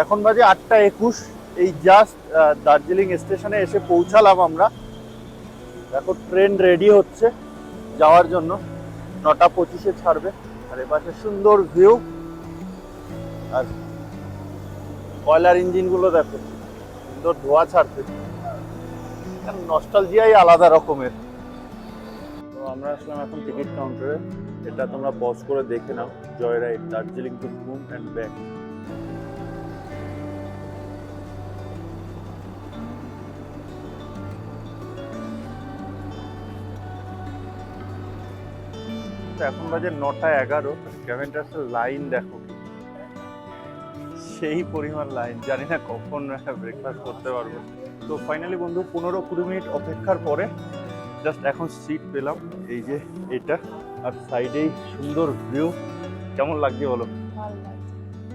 এখন বাজে আটটা একুশ। এই জাস্ট দার্জিলিং স্টেশনে এসে পৌঁছালাম আমরা। দেখো ট্রেন রেডি হচ্ছে যাওয়ার জন্য। নটা পঁচিশে ছাড়বে। আর এপাশে সুন্দর ভিউ আর কয়লার ইঞ্জিনগুলো দেখো, সুন্দর ধোয়া ছাড়ছে। নস্টালজিয়াই আলাদা রকমের। তো আমরা আসলাম এখন টিকিট কাউন্টারে এটা তোমরা পজ করে দেখে নাও। Joy ride Darjeeling to Ghum and back তো এখন বাজে নটা এগারো ক্যাভেন্টার্সের লাইন দেখো। সেই পরিমাণ লাইন জানি না কখন ব্রেকফাস্ট করতে পারব। তো ফাইনালি বন্ধু পনেরো কুড়ি মিনিট অপেক্ষার পরে জাস্ট এখন সিট পেলাম এই যে এটা আর সাইডেই সুন্দর ভিউ কেমন লাগছে বলো?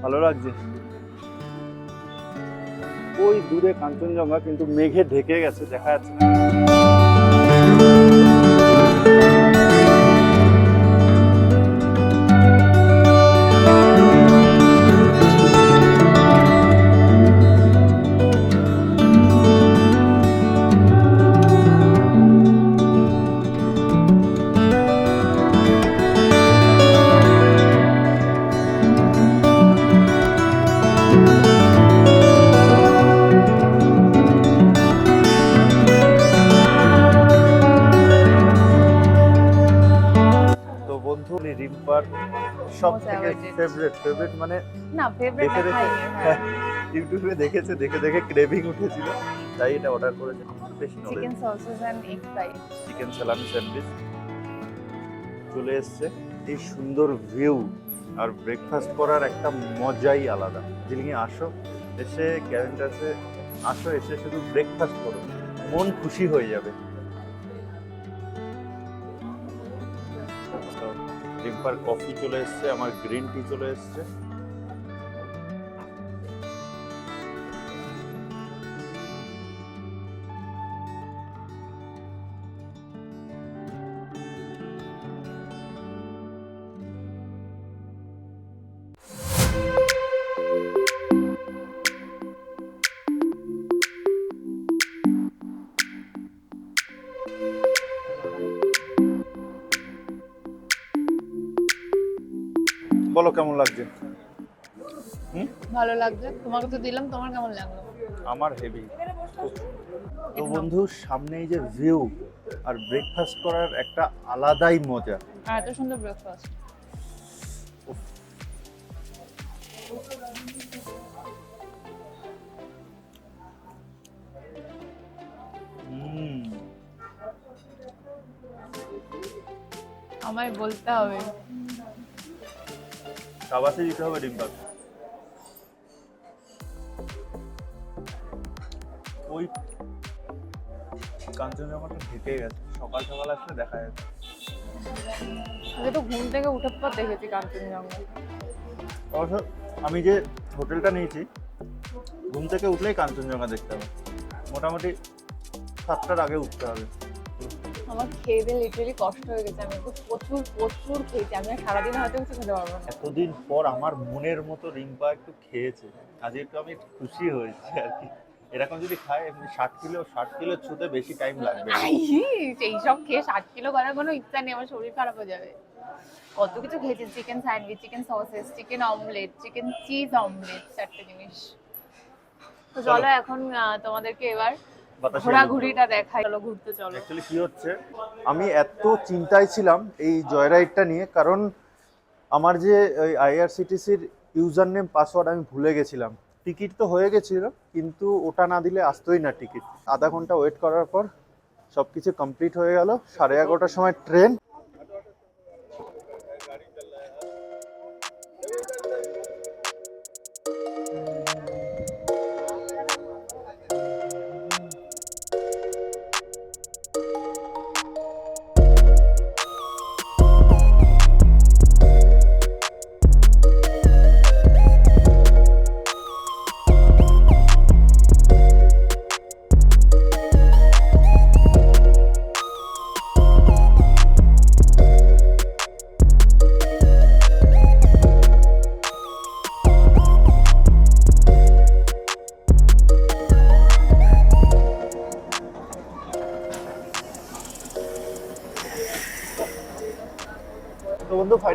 ভালো লাগছে? ওই দূরে কাঞ্চনজঙ্ঘা কিন্তু মেঘে ঢেকে গেছে দেখা যাচ্ছে না। ফেভারিট ফেভারিট মানে না ফেভারিট দেখে দেখে হ্যাঁ। ইউটিউবে দেখেছে দেখে দেখে ক্রেভিং উঠেছিল। তাই এটা অর্ডার করেছে। বেশি knowledge chicken sausages and egg fry chicken salami sandwich চলে এসছে। এই সুন্দর ভিউ আর ব্রেকফাস্ট করার একটা মজাই আলাদা। দিল্লি আসো এসে ক্যারেন্টাসে আসো এসে শুধু ব্রেকফাস্ট করো। মন খুশি হয়ে যাবে। রিম্পার কফি চলে এসছে আমার গ্রিন টি চলে এসছে। বলো কেমন লাগছে? ভালো লাগছে। তোমাকে তো দিলাম তোমার কেমন লাগল? আমার হেভি তো বন্ধু সামনে এই যে ভিউ আর ব্রেকফাস্ট করার একটা আলাদাই মজা। আর এত সুন্দর ব্রেকফাস্ট আমায় বলতে হবে। সাবাসে দিতে হবে ডিম্বাক ওই কাঞ্চনজঙ্ঘাটা ঢেকে গেছে। সকাল সকাল আসলে দেখা যাচ্ছে আগে তো ঘুম থেকে উঠে পর দেখেছি কাঞ্চনজঙ্ঘা অবশ্য আমি যে হোটেলটা নিয়েছি ঘুম থেকে উঠলেই কাঞ্চনজঙ্ঘা দেখতে হবে। মোটামুটি সাতটার আগে উঠতে হবে। আমার খেয়ে দিয়ে লিটারালি কষ্ট হয়ে গেছে। আমি তো প্রচুর প্রচুর খেয়েছি। আমি আর সারাদিন হয়তো কিছু খেতে পারব না। এতদিন পর আমার মনের মতো রিম্পা একটু খেয়েছে। আজ একটু আমি খুশি হয়েছি আর কি। এরকম যদি খায় এমনি ষাট কিলো ষাট কিলো ছুতে বেশি টাইম লাগবে। সেই সব খেয়ে ষাট কিলো করার কোনো ইচ্ছা নেই। আমার শরীর খারাপ হয়ে যাবে। কত কিছু খেয়েছি। Chicken sandwich chicken sausages chicken omelette chicken cheese omelette চারটে জিনিস। তো চলো। এখন তোমাদেরকে এবার ঘোরাঘুরিটা দেখাই। চলো ঘুরতে চলো। অ্যাকচুয়ালি কি হচ্ছে? আমি এত চিন্তায় ছিলাম এই জয়রাইডটা নিয়ে কারণ আমার যে ওই আইআরসিটিসির ইউজার নেম পাসওয়ার্ড আমি ভুলে গেছিলাম। টিকিট তো হয়ে গেছিল কিন্তু ওটা না দিলে আসতোই না টিকিট আধা ঘণ্টা ওয়েট করার পর সব কিছু কমপ্লিট হয়ে গেল। সাড়ে এগারোটার সময় ট্রেন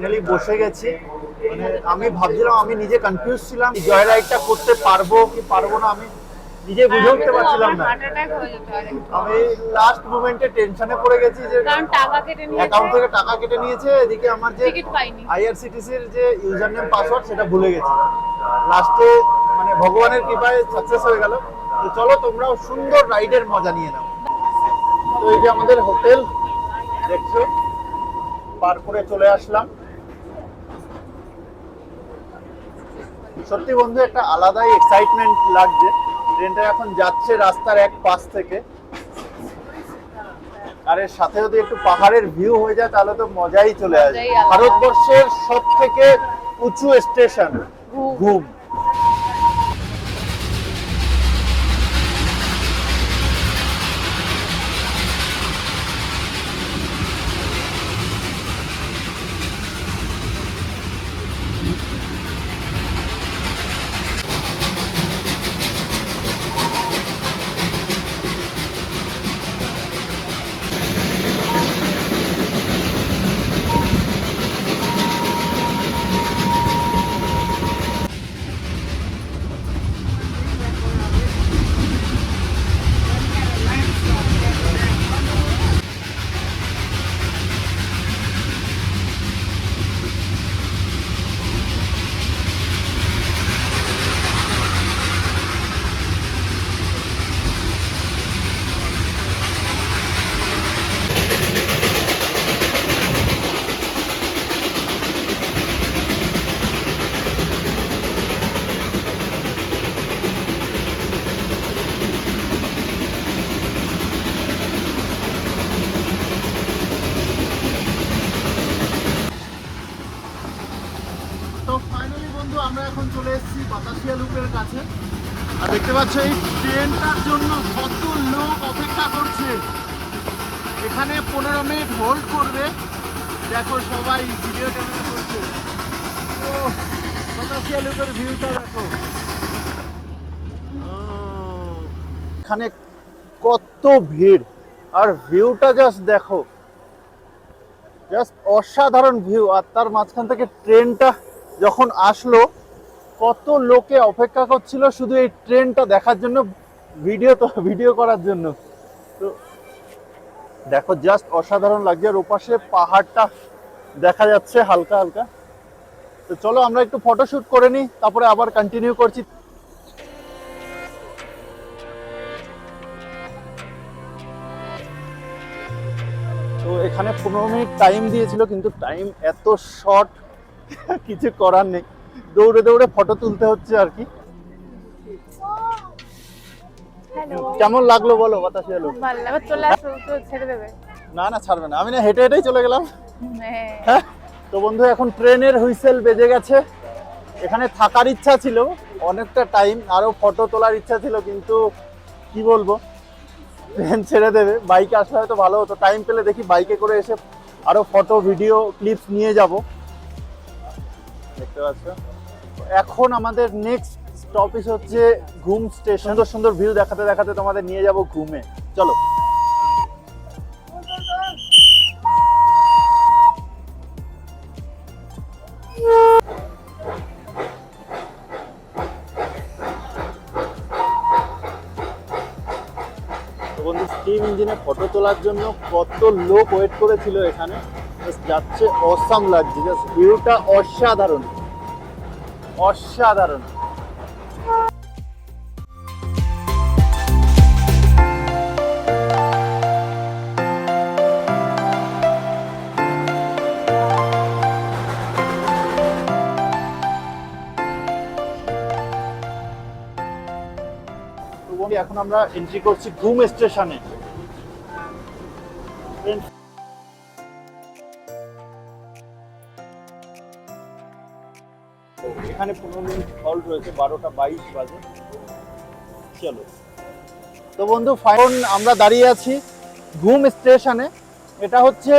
ফাইনালি বসে গেছি। মানে আমি ভাবছিলাম আমি নিজে কনফিউজ ছিলাম জয় রাইডটা করতে পারব কি পারব না আমি নিজে বুঝে উঠতে পারছিলাম না। হয়ে যেত আর একটু। আমি লাস্ট মোমেন্টে টেনশনে পড়ে গেছি যে কারণ টাকা কেটে অ্যাকাউন্ট থেকে টাকা কেটে নিয়েছে এদিকে আমার যে টিকিট পাইনি। আইআরসিটিসির যে ইউজার নেম পাসওয়ার্ড সেটা ভুলে গেছি। লাস্টে মানে ভগবানের কৃপায় সাকসেস হয়ে গেল। তো চলো তোমরাও সুন্দর রাইডের মজা নিয়ে নাও। তো এই যে আমাদের হোটেল দেখছ? পার করে চলে আসলাম। সত্যি বন্ধু একটা আলাদাই এক্সাইটমেন্ট লাগছে। ট্রেনটা এখন যাচ্ছে রাস্তার এক পাশ থেকে। আর এর সাথে যদি একটু পাহাড়ের ভিউ হয়ে যায় তাহলে তো মজাই চলে আসবে। ভারতবর্ষের সব থেকে উঁচু স্টেশন ঘুম। ঘুম তো ফাইনালি বন্ধু আমরা এখন চলে এসেছি বাতাসিয়া লুপের কাছে আর দেখতে পাচ্ছ এই ট্রেনটার জন্য কত লোক অপেক্ষা করছে এখানে পনেরো মিনিট হোল্ড করবে। দেখো সবাই ভিডিও করছে ভিউটা দেখো। এখানে কত ভিড়। আর ভিউটা জাস্ট দেখো। জাস্ট অসাধারণ ভিউ। আর তার মাঝখান থেকে ট্রেনটা যখন আসলো, কত লোকে অপেক্ষা করছিল শুধু এই ট্রেনটা দেখার জন্য ভিডিও তো ভিডিও করার জন্য। তো দেখো জাস্ট অসাধারণ লাগছে। আর ওপাশে পাহাড়টা দেখা যাচ্ছে হালকা হালকা। তো চলো, আমরা একটু ফটোশুট করে নিই, তারপরে আবার কন্টিনিউ করছি। তো এখানে পনেরো মিনিট টাইম দিয়েছিল, কিন্তু টাইম এত শর্ট কিছু করার নেই। দৌড়ে দৌড়ে ফটো তুলতে হচ্ছে আর কি। কেমন লাগল বলো বাতাসে এলো। ভালো এবার চলে আসো তো ছেড়ে দেবে। না না ছাড়বে না। আমি না হেঁটে হেঁটেই চলে গেলাম। হ্যাঁ। হ্যাঁ তো বন্ধু এখন ট্রেনের হুইসেল বেজে গেছে। এখানে থাকার ইচ্ছা ছিল অনেকটা টাইম আরও ফটো তোলার ইচ্ছা ছিল কিন্তু কি বলব? ট্রেন ছেড়ে দেবে। বাইকে আসলে হয়তো ভালো হতো। টাইম পেলে দেখি বাইকে করে এসে আরও ফটো ভিডিও ক্লিপস নিয়ে যাব। দেখতে পাচ্ছ? এখন আমাদের নেক্সট স্টপেজ হচ্ছে ঘুম স্টেশন সুন্দর সুন্দর ভিউ দেখাতে দেখাতে তোমাদের নিয়ে যাব ঘুমে। চলো। বন্ধু স্টিম ইঞ্জিনে ফটো তোলার জন্য কত লোক ওয়েট করেছিল এখানে? যাচ্ছে অসাম লাগছে জাস্ট ভিউটা অসাধারণ। অসাধারণ। বন্ধু, এখন আমরা এন্ট্রি করছি ঘুম স্টেশনে এখানে পনেরো মিনিট হল্ট রয়েছে বারোটা বাইশ বাজে। চলো। তো বন্ধু এখন আমরা দাঁড়িয়ে আছি ঘুম স্টেশনে এটা হচ্ছে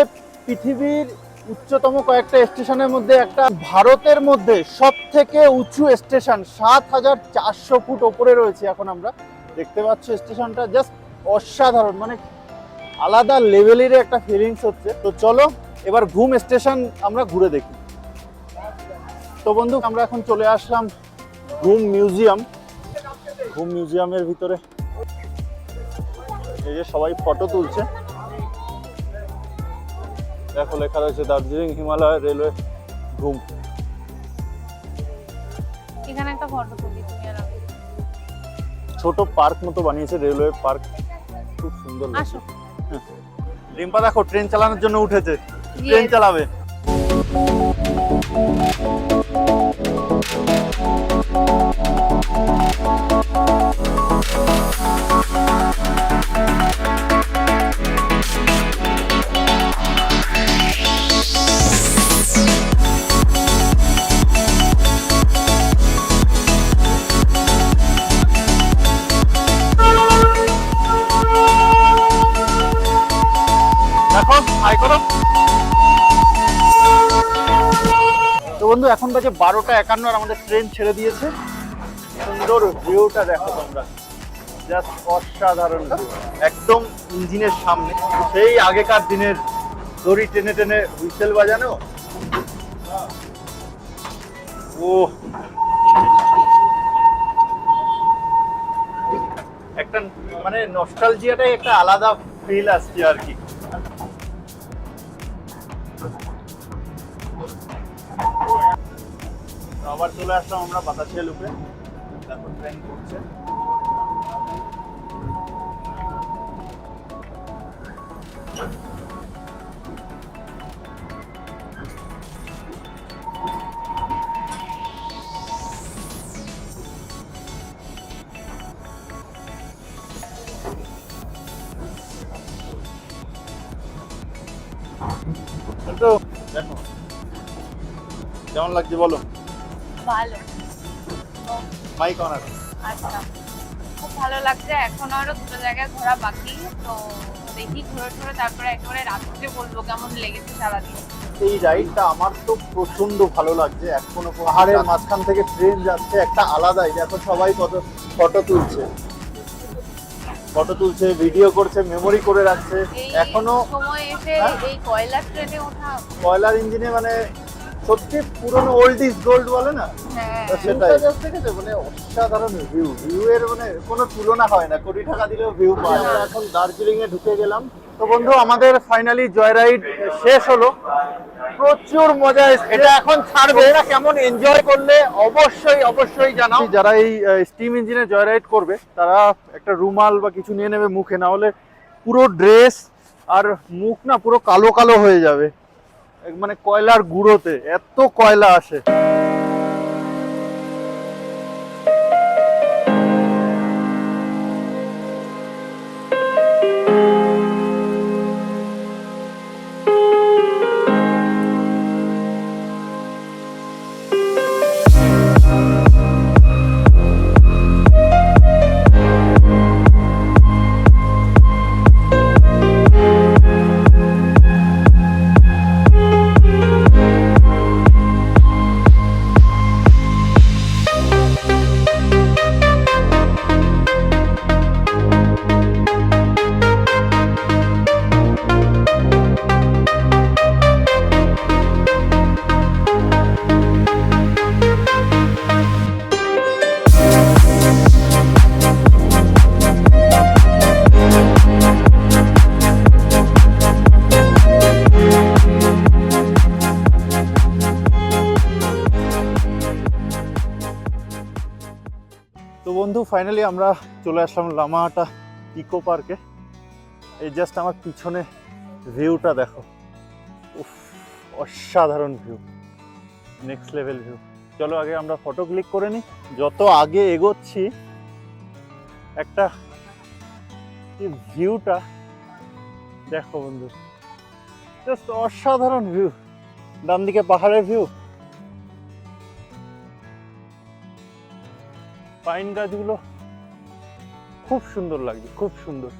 পৃথিবীর উচ্চতম কয়েকটা স্টেশনের মধ্যে একটা। ভারতের মধ্যে সব থেকে উঁচু স্টেশন সাত হাজার চারশো ফুট ওপরে রয়েছে এখন আমরা। দেখতে পাচ্ছ স্টেশনটা জাস্ট অসাধারণ মানে আলাদা লেভেলের একটা ফিলিংস হচ্ছে। তো চলো, এবার ঘুম স্টেশন আমরা ঘুরে দেখি। তো বন্ধু, আমরা এখন চলে আসলাম ঘুম মিউজিয়াম। ঘুম মিউজিয়ামের ভিতরে। এই যে সবাই ফটো তুলছে। দেখো, লেখা রয়েছে দার্জিলিং হিমালয় রেলওয়ে ঘুম। এখানে একটা ফটো তুলি। ছোট পার্ক মতো বানিয়েছে রেলওয়ে পার্ক। খুব সুন্দর লাগছে। আসো। রিম্পা দেখো ট্রেন চালানোর জন্য উঠেছে। ট্রেন. চালাবে। বাজে বারোটা একান্ন আর আমাদের ট্রেন ছেড়ে দিয়েছে। সুন্দর ভিউটা দেখো তোমরা। জাস্ট অসাধারণ একদম ইঞ্জিনের সামনে। সেই আগেকার দিনের দড়ি টেনে টেনে হুইসেল বাজানো। ও একটা মানে নস্টালজিয়াটাই একটা আলাদা ফিল আসছে আর কি। আবার চলে আসলাম আমরা বাতাসিয়া লুপে। তারপর ট্রেন দেখো কেমন লাগছে বলো? ভালো। মাইক অন আছে। আচ্ছা। খুব ভালো লাগছে। এখনও আরও দুটো জায়গায় ঘোরা বাকি। তো দেখি ঘুরে ঘুরে তারপরে একেবারে রাত্রে বলব কেমন লেগেছে সারাদিন। এই রাইডটা আমার তো প্রচণ্ড ভালো লাগছে। এখনও পাহাড়ের মাঝখান থেকে ট্রেন যাচ্ছে একটা আলাদাই। দেখো সবাই কত ফটো তুলছে। ফটো তুলছে ভিডিও করছে মেমোরি করে রাখছে। এখনও সময় এসে হ্যাঁ? এই কয়লার ট্রেনে ওঠা কয়লার ইঞ্জিনে মানে সত্যি পুরনো ওল্ড ইজ গোল্ড বলে না? হ্যাঁ। সেটাই। দেখেছ মানে অসাধারণ ভিউ ভিউ এর মানে কোনো তুলনা হয় না। কোটি টাকা দিলেও ভিউ পাওয়া যায়। এখন দার্জিলিং এ ঢুকে গেলাম। তো বন্ধু আমাদের ফাইনালি জয় রাইড শেষ হলো। প্রচুর মজা এটা এখন ছাড়বে। এরা কেমন এনজয় করলে অবশ্যই অবশ্যই জানাও। যারা এই স্টিম ইঞ্জিনে জয় রাইড করবে তারা একটা রুমাল বা কিছু নিয়ে নেবে মুখে। না হলে পুরো ড্রেস আর মুখ না পুরো কালো কালো হয়ে যাবে। মানে কয়লার গুঁড়োতে এত কয়লা আসে। ফাইনালি আমরা চলে আসলাম লামাহাটা ইকো পার্কে। এই জাস্ট আমার পিছনে ভিউটা দেখো। উফ, অসাধারণ ভিউ নেক্সট লেভেল ভিউ চলো আগে আমরা ফটো ক্লিক করে নিই যত আগে এগোচ্ছি, একটা ভিউটা দেখো বন্ধু। জাস্ট অসাধারণ ভিউ ডান দিকে পাহাড়ের ভিউ পাইন গাছগুলো খুব সুন্দর লাগছে খুব সুন্দর।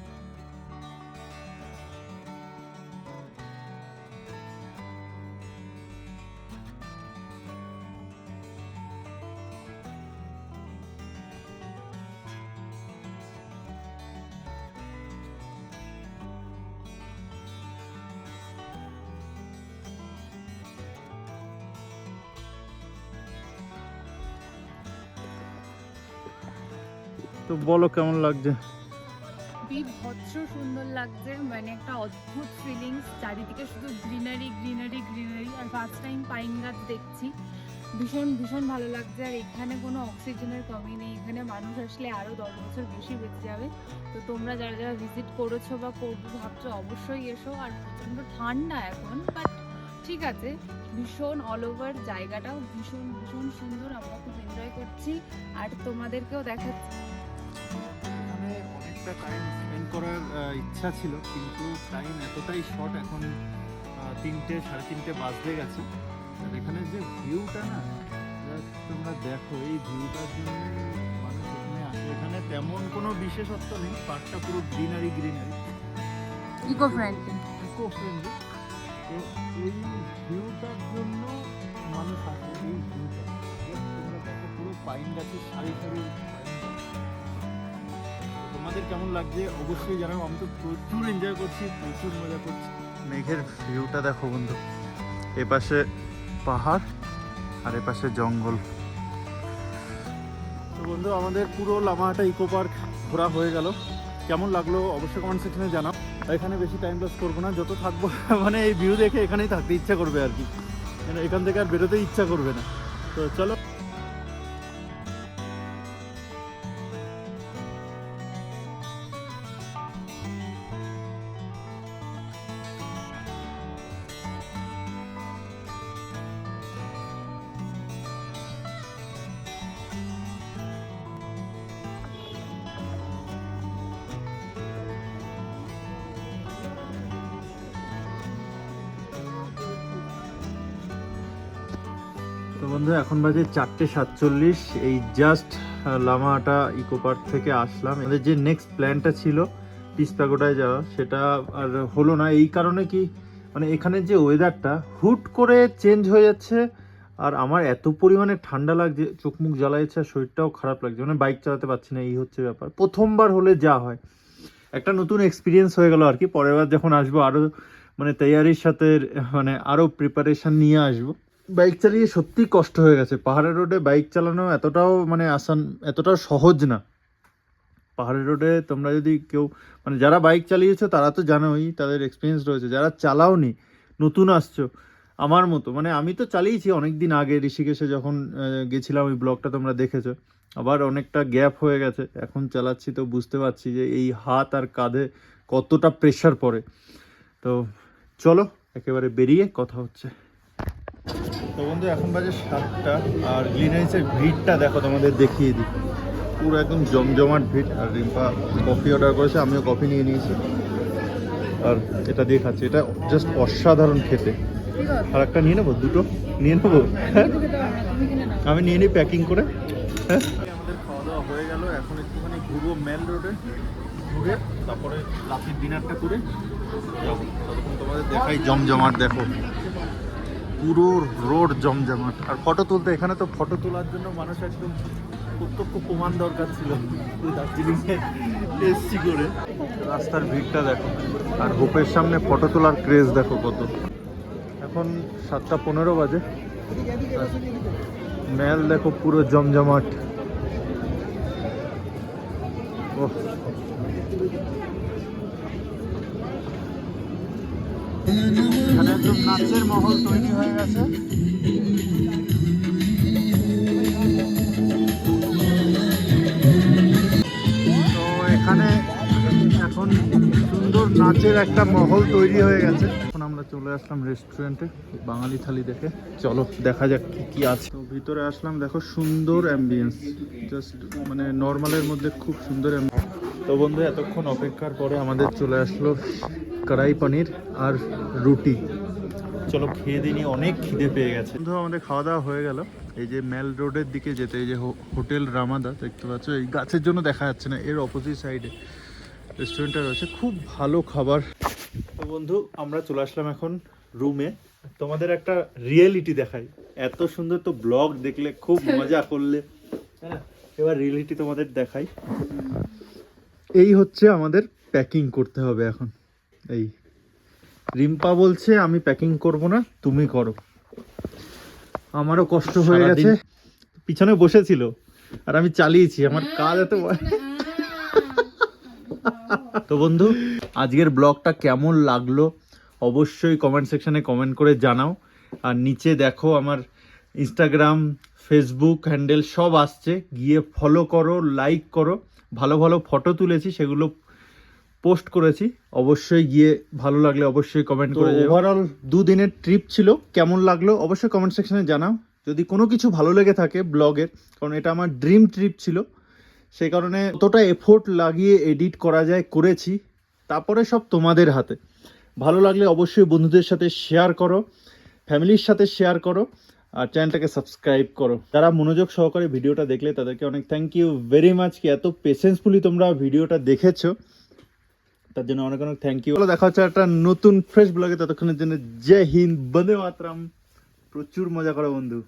বলো কেমন লাগছে? বিভৎস সুন্দর লাগছে মানে একটা অদ্ভুত ফিলিংস চারিদিকে শুধু গ্রিনারি গ্রিনারি গ্রিনারি আর ফার্স্ট টাইম পাইন গাছ দেখছি। ভীষণ ভীষণ ভালো লাগছে, আর এখানে কোনো অক্সিজেনের কমি নেই, এখানে মানুষ আসলে আরও দশ বছর বেশি বেঁচে যাবে। তো তোমরা যারা যারা ভিজিট করেছ বা করব, ভাবছ অবশ্যই এসো, আর প্রচণ্ড ঠান্ডা এখন বাট ঠিক আছে, ভীষণ অল ওভার জায়গাটাও ভীষণ ভীষণ সুন্দর, আমরা খুব এনজয় করছি, আর তোমাদেরকেও দেখাচ্ছি। এখানে অনেকটা টাইম স্পেন্ড করার ইচ্ছা ছিল কিন্তু টাইম এতটাই শর্ট এখন তিনটে সাড়ে তিনটে বাজতে গেছে। আর এখানে যে ভিউটা না তোমরা দেখো এই ভিউটার জন্য মানুষ এখানে আসে। এখানে তেমন কোনো বিশেষত্ব নেই পার্কটা পুরো greenery greenery eco friendly eco friendly এই ভিউটার জন্য মানুষ আসে এই ভিউটা তোমরা দেখো পুরো পাইন গাছের সারি সারি তোমাদের কেমন লাগছে? অবশ্যই জানাও। আমি তো প্রচুর এনজয় করছি প্রচুর মজা করছি। মেঘের ভিউটা দেখো বন্ধু। এপাশে পাহাড় আর এপাশে জঙ্গল। তো বন্ধু আমাদের পুরো লামাহাটা ইকো পার্ক ঘোরা হয়ে গেল। কেমন লাগল অবশ্যই কমেন্ট সেকশনে জানাও। এখানে বেশি টাইম লস করব না। যত থাকব মানে এই ভিউ দেখে এখানেই থাকতে ইচ্ছা করবে আর কি। এখান থেকে আর বেরোতে ইচ্ছা করবে না। তো চলো। বন্ধু, এখন বাজে চারটে সাতচল্লিশ। এই জাস্ট লামাটা ইকো পার্ক থেকে আসলাম। আমাদের যে নেক্সট প্ল্যানটা ছিল পিস যাওয়া, সেটা আর হলো না। এই কারণে কি মানে এখানে যে ওয়েদারটা হুট করে চেঞ্জ হয়ে যাচ্ছে, আর আমার এত পরিমাণে ঠান্ডা লাগছে, চোখ মুখ জ্বালাইছে, আর শরীরটাও খারাপ লাগছে। মানে বাইক চালাতে পারছি না, এই হচ্ছে ব্যাপার। প্রথমবার হলে যা হয়। একটা নতুন এক্সপিরিয়েন্স হয়ে গেল আর কি। পরের বার যখন আসব আরও মানে তৈয়ারির সাথে মানে আরও প্রিপারেশন নিয়ে আসব। বাইক চালিয়ে সত্যি কষ্ট হয়ে গেছে। পাহাড়ের রোডে বাইক চালানো এতটাও মানে আসান, এতটাও সহজ না। পাহাড়ের রোডে তোমরা যদি কেউ মানে যারা বাইক চালিয়েছো তারা তো জানোই, তাদের এক্সপিরিয়েন্স রয়েছে। যারা চালাওনি, নতুন আসছো, আমার মতো মানে আমি তো চালিয়েছি অনেক দিন আগে ঋষিকেশে যখন গেছিলাম, ওই ব্লগটা তোমরা দেখেছ। আবার অনেকটা গ্যাপ হয়ে গেছে, এখন চালাচ্ছি তো বুঝতে পারছি যে এই হাত আর কাঁধে কতটা প্রেশার পড়ে। তো চলো, একেবারে বেরিয়ে কথা হচ্ছে। তো বন্ধু এখন বাজে সাতটা আর গ্লিনাইসের ভিড়টা দেখো তোমাদের দেখিয়ে দিই। পুরো একদম জমজমাট ভিড়। আর রিম্পা কফি অর্ডার করেছে আমিও কফি নিয়ে নিয়েছি। আর এটা দিয়ে খাচ্ছি। এটা জাস্ট অসাধারণ খেতে। আর একটা নিয়ে নেব? দুটো? নিয়ে নেব? হ্যাঁ? আমি নিয়ে নিই প্যাকিং করে। হ্যাঁ? আমাদের খাওয়া দাওয়া হয়ে গেল। এখন একটুখানি ঘুরবো মেল রোডে ঘুরে তারপরে রাতের ডিনারটা করে যাব। ততক্ষণ তোমাদের দেখাই। জমজমাট দেখো। পুরো রোড জমজমাট। আর ফটো তুলতে, এখানে তো ফটো তোলার জন্য মানুষ একদম প্রত্যক্ষ প্রমাণ দরকার ছিল। দার্জিলিং এসছি করে রাস্তার ভিড়টা দেখো, আর হোপের সামনে ফটো তোলার ক্রেজ দেখো কত। এখন সাতটা পনেরো বাজে। মেল দেখো পুরো জমজমাট। ওহ। এখানে একদম নাচের মহল তৈরি হয়ে গেছে। তো এখানে এখন সুন্দর নাচের একটা মহল তৈরি হয়ে গেছে। এখন আমরা চলে আসলাম রেস্টুরেন্টে বাঙালি থালি দেখে। চলো, দেখা যাক কি কি আছে। তো ভিতরে আসলাম, দেখো সুন্দর অ্যাম্বিয়েন্স জাস্ট মানে নর্মালের মধ্যে খুব সুন্দর। তো বন্ধু, এতক্ষণ অপেক্ষার পরে আমাদের চলে আসলো কড়াই পনির আর রুটি। চলো খেয়ে দিনি অনেক খিদে পেয়ে গেছে। বন্ধু আমাদের খাওয়া দাওয়া হয়ে গেল। এই যে মেল রোডের দিকে যেতে এই যে হো- হোটেল রামাদা দেখতে পাচ্ছ? এই গাছের জন্য দেখা যাচ্ছে না এর অপোজিট সাইডে রেস্টুরেন্টটা রয়েছে। খুব ভালো খাবার। তো বন্ধু আমরা চলে আসলাম এখন রুমে তোমাদের একটা রিয়েলিটি দেখাই। এত সুন্দর তো ব্লগ দেখলে খুব মজা করলে। হ্যাঁ এবার রিয়েলিটি তোমাদের দেখাই। এই হচ্ছে আমাদের প্যাকিং করতে হবে এখন। এই রিম্পা বলছে আমি প্যাকিং করব না তুমি করো। আমারও কষ্ট হয়ে গেছে। পিছনে বসেছিল আর আমি চালিয়েছি আমার কাজ এত তো বন্ধু আজকের ব্লগটা কেমন লাগল অবশ্যই কমেন্ট সেকশনে কমেন্ট করে জানাও। আর নিচে দেখো আমার ইনস্টাগ্রাম ফেসবুক হ্যান্ডেল সব আসছে। গিয়ে ফলো করো লাইক করো। ভালো ভালো ফটো তুলেছি সেগুলো পোস্ট করেছি। অবশ্যই গিয়ে ভালো লাগলে অবশ্যই কমেন্ট করে ওভারঅল দুদিনের ট্রিপ ছিল কেমন লাগল অবশ্যই কমেন্ট সেকশনে জানাও। যদি কোনো কিছু ভালো লেগে থাকে ব্লগের কারণ এটা আমার ড্রিম ট্রিপ ছিল সেই কারণে কতটা এফোর্ট লাগিয়ে এডিট করা যায় করেছি তারপরে সব তোমাদের হাতে। ভালো লাগলে অবশ্যই বন্ধুদের সাথে শেয়ার করো ফ্যামিলির সাথে শেয়ার করো আর চ্যানেলটাকে সাবস্ক্রাইব করো। যারা মনোযোগ সহকারে ভিডিওটা দেখলে তাদেরকে অনেক থ্যাংক ইউ ভেরি মাচ কি এত পেশেন্সফুলি তোমরা ভিডিওটা দেখেছ। তার জন্য অনেক অনেক থ্যাংক ইউ দেখা হচ্ছে একটা নতুন ফ্রেশ ব্লগে ততক্ষণের জন্য জয় হিন্দ, বন্দে মাতরাম। প্রচুর মজা করো বন্ধু।